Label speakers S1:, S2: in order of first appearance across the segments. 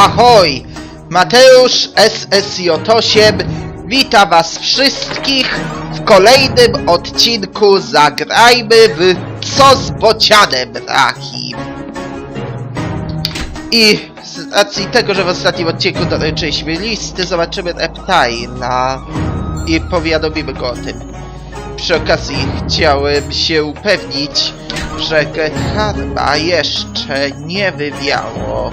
S1: Ahoj! Mateusz SSJ8 wita was wszystkich w kolejnym odcinku Zagrajmy w Co z bocianem, Rahim. I z racji tego, że w ostatnim odcinku doręczyliśmy listy, zobaczymy Reptile'a i powiadomimy go o tym. Przy okazji chciałem się upewnić, że Getharma jeszcze nie wywiało.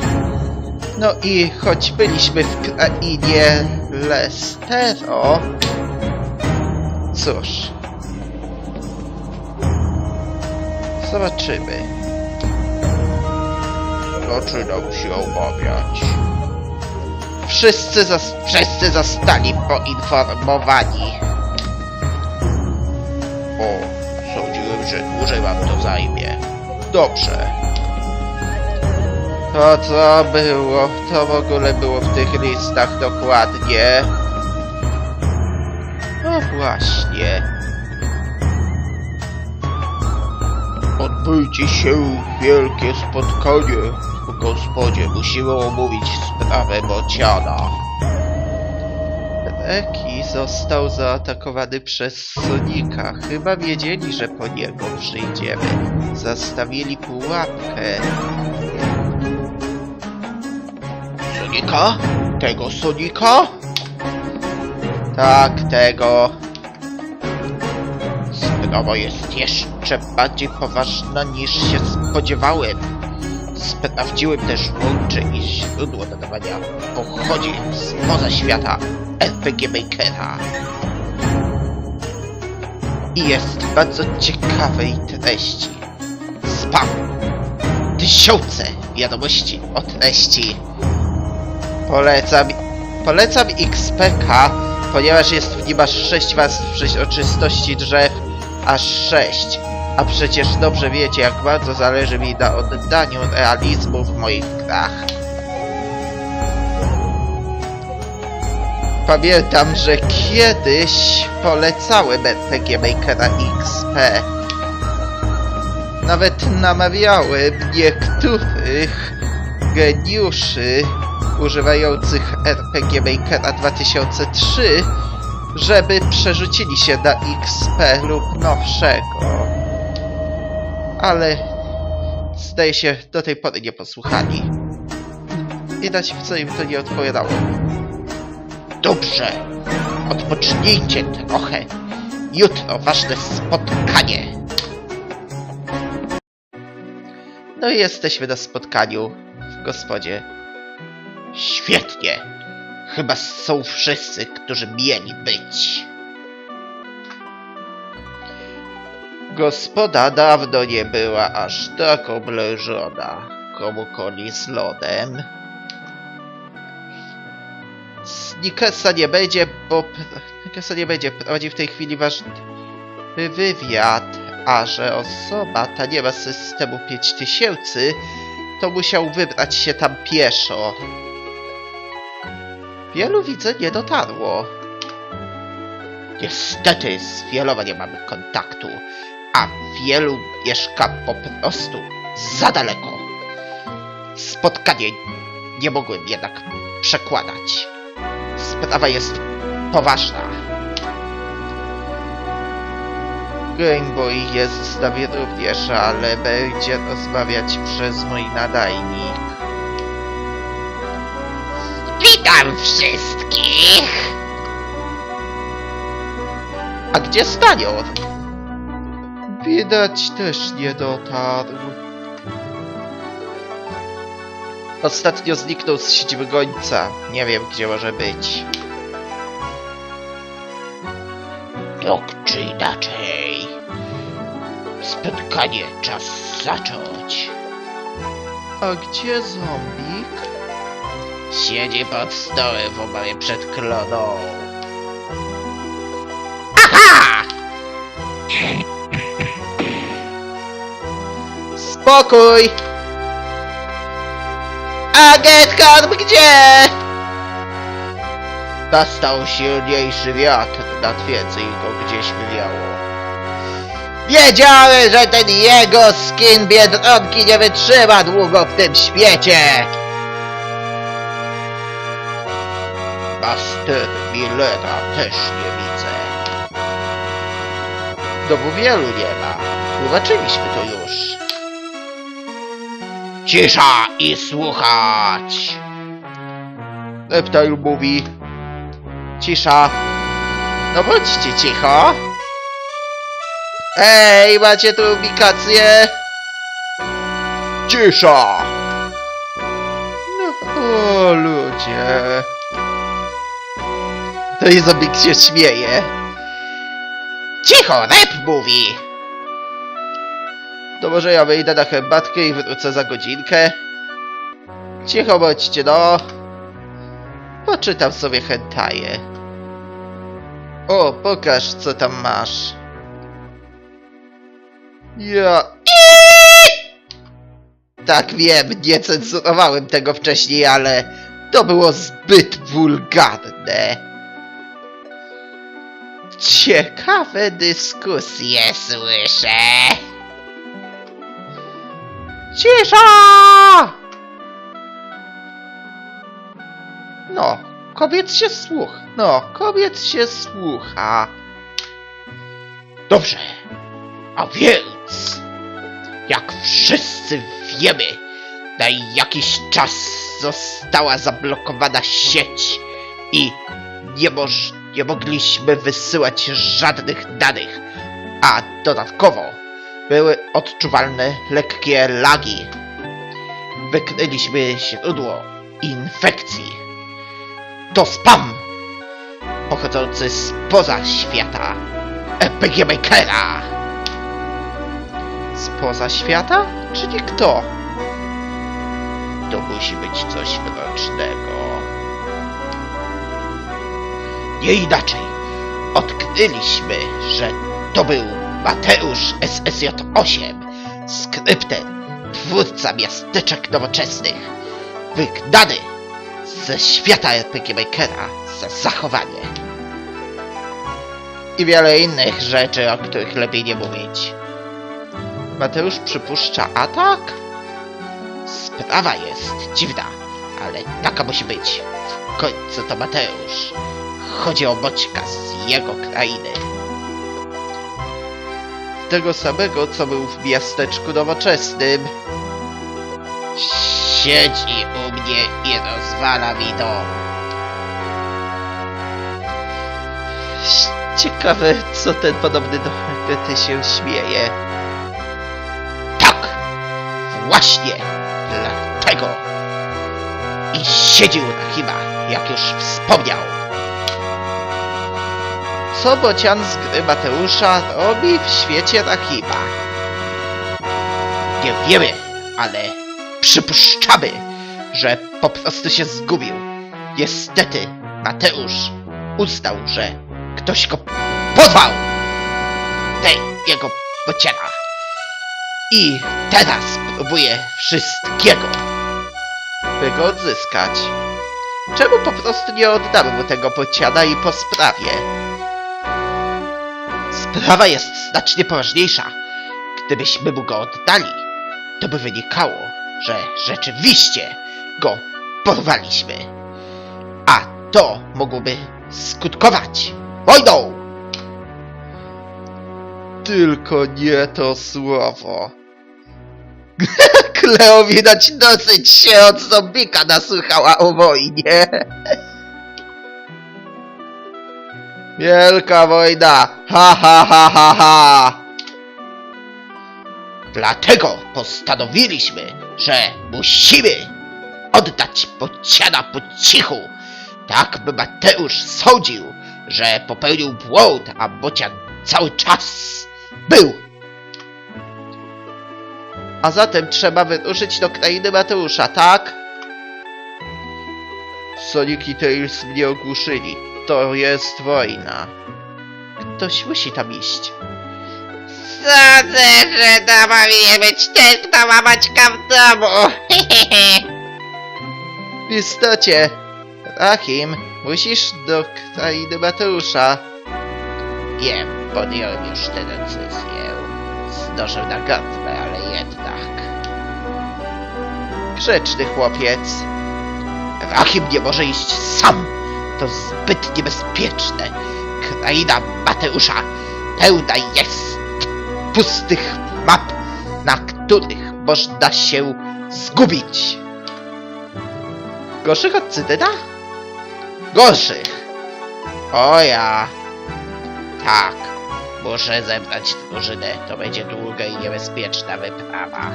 S1: No i choć byliśmy w krainie Lestero, cóż. Zobaczymy. Zaczynam się obawiać. Wszyscy, zas wszyscy zostali poinformowani. O, sądziłem, że dłużej wam to zajmie. Dobrze. To co było, to w ogóle było w tych listach dokładnie. No właśnie. Odbędzie się wielkie spotkanie w gospodzie. Musimy omówić sprawę Bociana. Reki został zaatakowany przez Sonika. Chyba wiedzieli, że po niego przyjdziemy. Zastawili pułapkę. Sonika? Tego Sonika? Tak, tego. Sprawa jest jeszcze bardziej poważna niż się spodziewałem. Sprawdziłem też łącze i źródło nadawania. Pochodzi spoza świata RPG Makera. I jest bardzo ciekawej treści. Spam! Tysiące wiadomości o treści. Polecam, polecam XPK, ponieważ jest w nim aż 6 warstw przeźroczystości drzew, aż 6. A przecież dobrze wiecie, jak bardzo zależy mi na oddaniu realizmu w moich grach. Pamiętam, że kiedyś polecałem RPG Makera XP. Nawet namawiałem niektórych geniuszy używających RPG Makera 2003, żeby przerzucili się na XP lub nowszego. Ale zdaje się do tej pory nie posłuchali. Widać w co im to nie odpowiadało. Dobrze, odpocznijcie trochę. Jutro ważne spotkanie. No i jesteśmy na spotkaniu w gospodzie. Świetnie. Chyba są wszyscy, którzy mieli być. Gospoda dawno nie była aż tak oblężona. Komu koni z lodem. Snickersa nie będzie, bo... Snickersa nie będzie. Prowadzi w tej chwili ważny wywiad. A że osoba ta nie ma systemu 5000, to musiał wybrać się tam pieszo. Wielu widzę nie dotarło. Niestety z wieloma nie mamy kontaktu, a wielu mieszka po prostu za daleko. Spotkanie nie mogłem jednak przekładać. Sprawa jest poważna. Gameboy jest z nami również, ale będzie rozmawiać przez mój nadajnik.
S2: Witam wszystkich!
S1: A gdzie Stanior? Widać też nie dotarł. Ostatnio zniknął z siedziby gońca. Nie wiem, gdzie może być.
S2: Tak czy inaczej, spotkanie czas zacząć.
S1: A gdzie zombik?
S2: Siedzi pod stołem w obawie przed kloną. Aha!
S1: Spokój! Agent Harm gdzie? Nastał silniejszy wiatr na twierdzy go gdzieś wywiało. Wiedziałem, że ten jego skin Biedronki nie wytrzyma długo w tym świecie!
S2: Master Millera też nie widzę.
S1: Domu wielu nie ma. Tłumaczyliśmy to już.
S2: Cisza i słuchać!
S1: Reptile mówi. Cisza. No bądźcie cicho. Ej, macie tu ubikację? Cisza! No, o ludzie. To i zombik się śmieje.
S2: Cicho, rep mówi!
S1: To może ja wyjdę na herbatkę i wrócę za godzinkę? Cicho bądźcie, no. Poczytam sobie hentaje. O, pokaż, co tam masz. Ja... Tak wiem, nie cenzurowałem tego wcześniej, ale to było zbyt wulgarne. Ciekawe dyskusje.
S2: Słyszę!
S1: Cisza! No, kobiet się słucha. No, kobiet się słucha.
S2: Dobrze. A więc, jak wszyscy wiemy, na jakiś czas została zablokowana sieć i nie, moż, nie mogliśmy wysyłać żadnych danych, a dodatkowo były odczuwalne lekkie lagi. Wykryliśmy źródło infekcji. To spam pochodzący spoza świata RPG Makera.
S1: Spoza świata? Czyli kto?
S2: To musi być coś mrocznego. Nie inaczej. Odkryliśmy, że to był Mateusz SSJ-8, skrypten, twórca miasteczek nowoczesnych, wygnany ze świata RPG Makera za zachowanie.
S1: I wiele innych rzeczy, o których lepiej nie mówić. Mateusz przypuszcza atak?
S2: Sprawa jest dziwna, ale taka musi być. W końcu to Mateusz. Chodzi o Boćka z jego krainy.
S1: Tego samego, co był w miasteczku nowoczesnym.
S2: Siedzi u mnie i rozwala mi dom.
S1: Ciekawe, co ten podobny do Gety się śmieje.
S2: Tak! Właśnie! Dlatego! I siedził na chyba, jak już wspomniał.
S1: Co bocian z gry Mateusza robi w świecie Rahiba?
S2: Nie wiemy, ale przypuszczamy, że po prostu się zgubił. Niestety, Mateusz uznał, że ktoś go porwał. Tej jego bociana. I teraz próbuje wszystkiego.
S1: by go odzyskać. Czemu po prostu nie oddamy mu tego bociana i po sprawie?
S2: Sprawa jest znacznie poważniejsza. Gdybyśmy mu go oddali, to by wynikało, że rzeczywiście go porwaliśmy. A to mogłoby skutkować wojną!
S1: Tylko nie to słowo. Kleo widać dosyć się od zombika nasłuchała o wojnie. Wielka wojna! Ha ha ha ha ha!
S2: Dlatego postanowiliśmy, że musimy oddać bociana po cichu, tak by Mateusz sądził, że popełnił błąd, a bocian cały czas był.
S1: A zatem trzeba wyruszyć do krainy Mateusza, tak? Sonic i Tails mnie ogłuszyli. To jest wojna. Ktoś musi tam iść.
S2: Sądzę, że to powinien być ten, kto ma Maćka w domu.
S1: W istocie, Rahim, musisz do krainy Mateusza.
S2: Wiem, podjąłem już tę decyzję. Zdążył na gardle, ale jednak.
S1: Grzeczny chłopiec.
S2: Rahim nie może iść sam. To zbyt niebezpieczne. Kraina Mateusza pełna jest pustych map, na których można się zgubić.
S1: Gorszych od Cytyna?
S2: Gorszych. O ja. Tak. Muszę zebrać drużynę. To będzie długa i niebezpieczna wyprawa.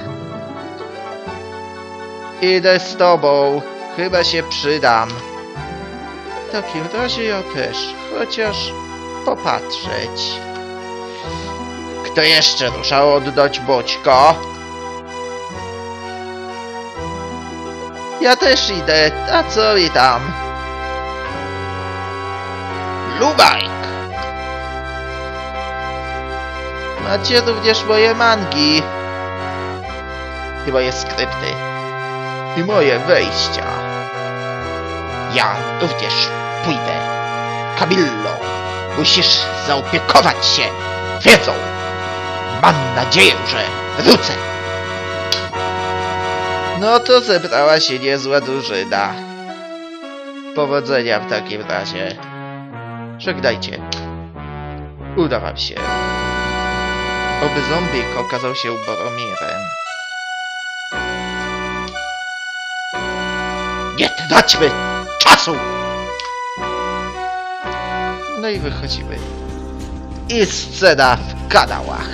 S1: Idę z tobą. Chyba się przydam. Takim razie ja też. Chociaż popatrzeć.
S2: Kto jeszcze rusza?
S1: Oddać boćko. Ja też idę. A co i tam?
S2: Lubajk.
S1: Macie również moje mangi.
S2: I moje skrypty.
S1: I moje wejścia.
S2: Ja również pójdę. Camillo, musisz zaopiekować się wiedzą. Mam nadzieję, że wrócę.
S1: No to zebrała się niezła drużyna. Powodzenia w takim razie. Żegnajcie. Uda wam się. Oby zombie okazał się Boromirem.
S2: Nie traćmy czasu.
S1: No i wychodzimy. I scena w kanałach.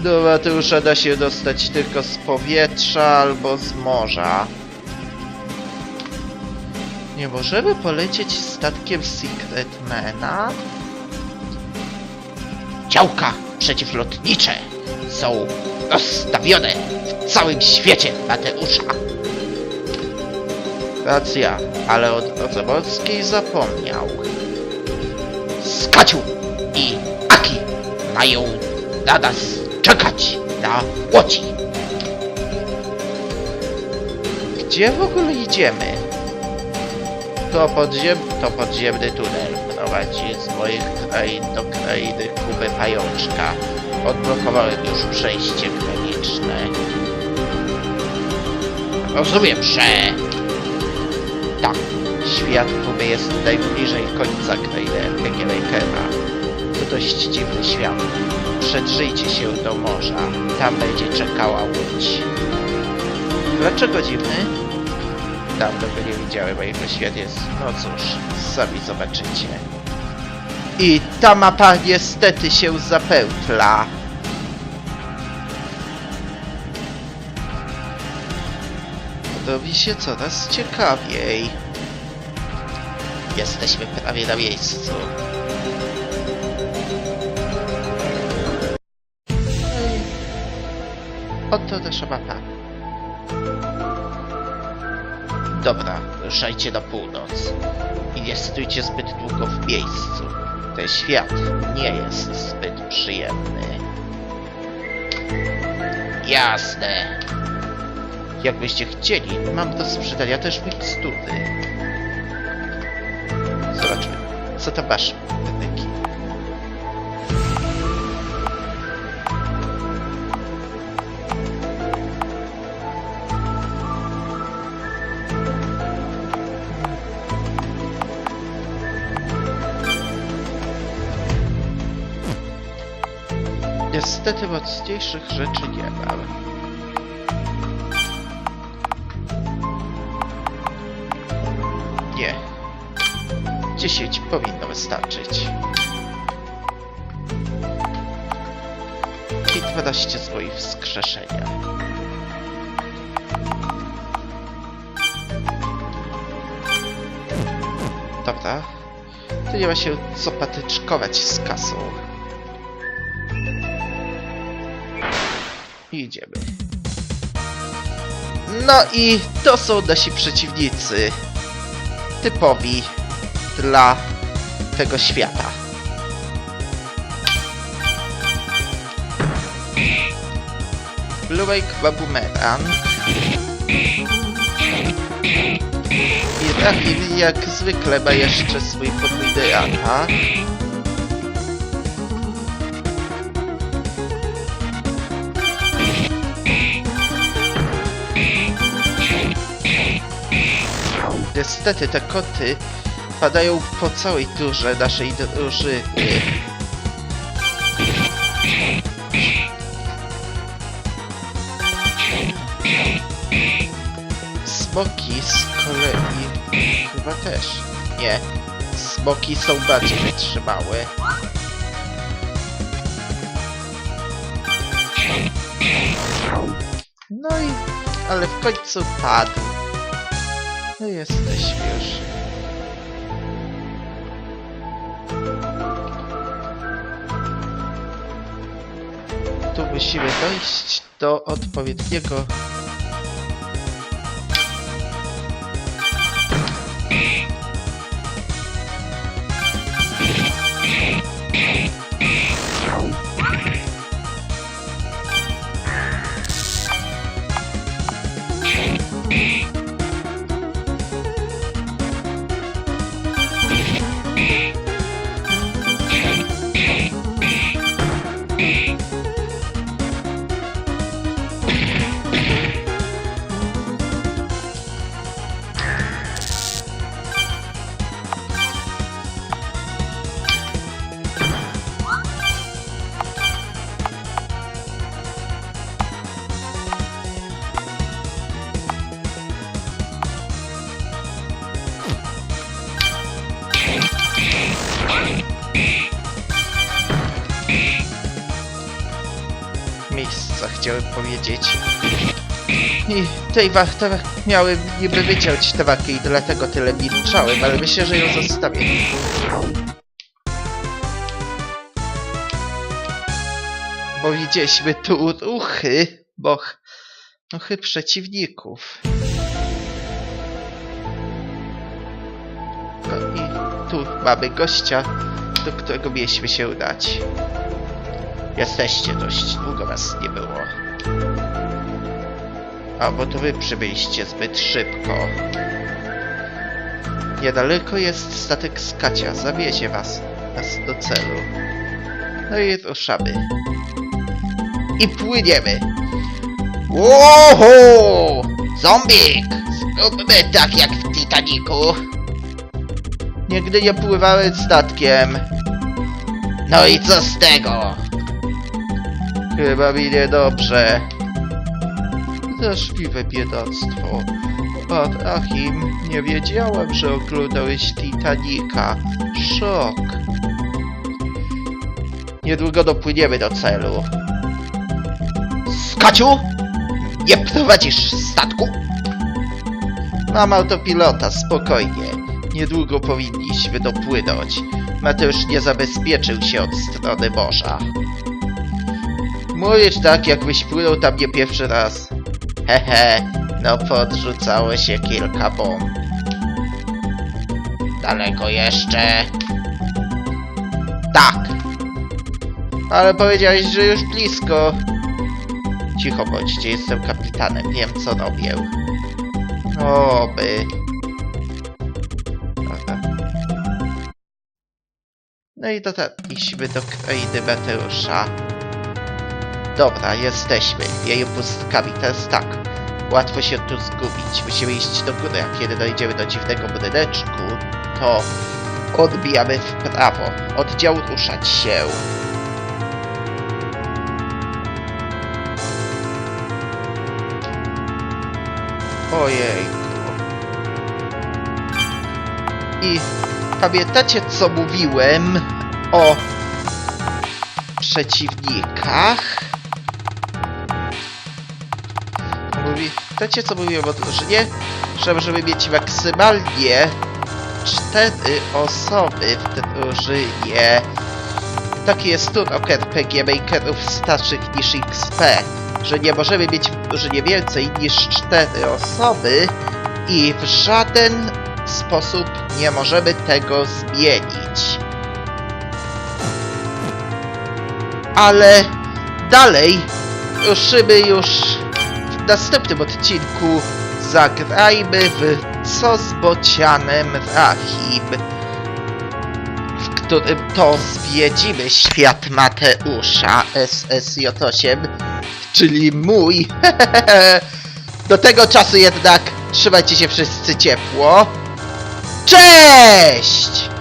S1: Do Mateusza da się dostać tylko z powietrza albo z morza. Nie możemy polecieć statkiem Secretmana?
S2: Działka przeciwlotnicze są rozstawione w całym świecie Mateusza.
S1: Racja, ale o drodze morskiej zapomniał.
S2: Skaciu i Aki mają na nas czekać na łodzi.
S1: Gdzie w ogóle idziemy? To, podziem... to podziemny tunel prowadzi z moich krain do krainy Kuby Pajączka. Odblokowałem już przejście graniczne.
S2: Rozumiem, że
S1: Tak, świat Kuby jest najbliżej końca krainy Makera. To dość dziwny świat. Przedrzyjcie się do morza. Tam będzie czekała łódź. Dlaczego dziwny? Dawno go nie widziałem, a jego świat jest... No cóż, sami zobaczycie. I ta mapa niestety się zapełtla. Robi się coraz ciekawiej. Jesteśmy prawie na miejscu. Oto nasza mapa. Dobra, ruszajcie na północ. I nie stójcie zbyt długo w miejscu. Ten świat nie jest zbyt przyjemny.
S2: jasne.
S1: Jakbyście chcieli, mam do sprzedania też mikstury. Zobaczmy, co to masz, Beneki. Niestety mocniejszych rzeczy nie mam. 10 powinno wystarczyć. I 12 złoi wskrzeszenia. Dobra. Tu nie ma się co patyczkować z kasą. Idziemy. No i to są nasi przeciwnicy typowi dla tego świata. Blue Wake bumerang. I Rahim jak zwykle ma jeszcze swój podwójny atak. Niestety te koty padają po całej turze naszej drużyny. Smoki z kolei chyba też. Nie. Smoki są bardziej wytrzymałe. No i... ale w końcu padł. No jesteśmy już. Musimy dojść do odpowiedniego chciałem powiedzieć. I tej warto miałem niby wyciąć tę walkę i dlatego tyle milczałem, ale myślę, że ją zostawię. Bo widzieliśmy tu ruchy, bo ruchy przeciwników. No i tu mamy gościa, do którego mieliśmy się udać. Jesteście dość długo was nie było. A bo to wy przybyliście zbyt szybko. Niedaleko jest statek Skacia, zawiezie was, do celu. No i ruszamy. I płyniemy.
S2: Oho! Zombik! Zróbmy tak jak w Titaniku.
S1: Nigdy nie pływałem statkiem.
S2: No i co z tego?
S1: Chyba mi niedobrze. Zaszliwe biedactwo. Pat Achim, nie wiedziałem, że oglądałeś Titanica. Szok. Niedługo dopłyniemy do celu.
S2: Skaciu? Nie prowadzisz statku?
S1: Mam autopilota, spokojnie. Niedługo powinniśmy dopłynąć. Mateusz nie zabezpieczył się od strony morza. Mówisz tak, jakbyś płynął tam nie pierwszy raz. Hehe, no podrzucało się kilka bomb.
S2: Daleko jeszcze.
S1: Tak. Ale powiedziałeś, że już blisko. Cicho bądźcie, jestem kapitanem, wiem co robię. Oby. No i dotarliśmy do krainy Mateusza. Dobra, jesteśmy. Jej pustkami. Teraz tak. Łatwo się tu zgubić. Musimy iść do góry, a kiedy dojdziemy do dziwnego budyneczku, to odbijamy w prawo. Oddział ruszać się. Ojejku. I pamiętacie co mówiłem o przeciwnikach? Pamiętacie co mówiłem o drużynie? Że możemy mieć maksymalnie cztery osoby w drużynie. Taki jest turok RPG Makerów starszych niż XP, że nie możemy mieć w drużynie więcej niż cztery osoby i w żaden sposób nie możemy tego zmienić. Ale dalej ruszymy już w następnym odcinku. Zagrajmy w Co z bocianem Rahim, w którym to zwiedzimy świat Mateusza SSJ8, czyli mój. Do tego czasu jednak trzymajcie się wszyscy ciepło. Cześć!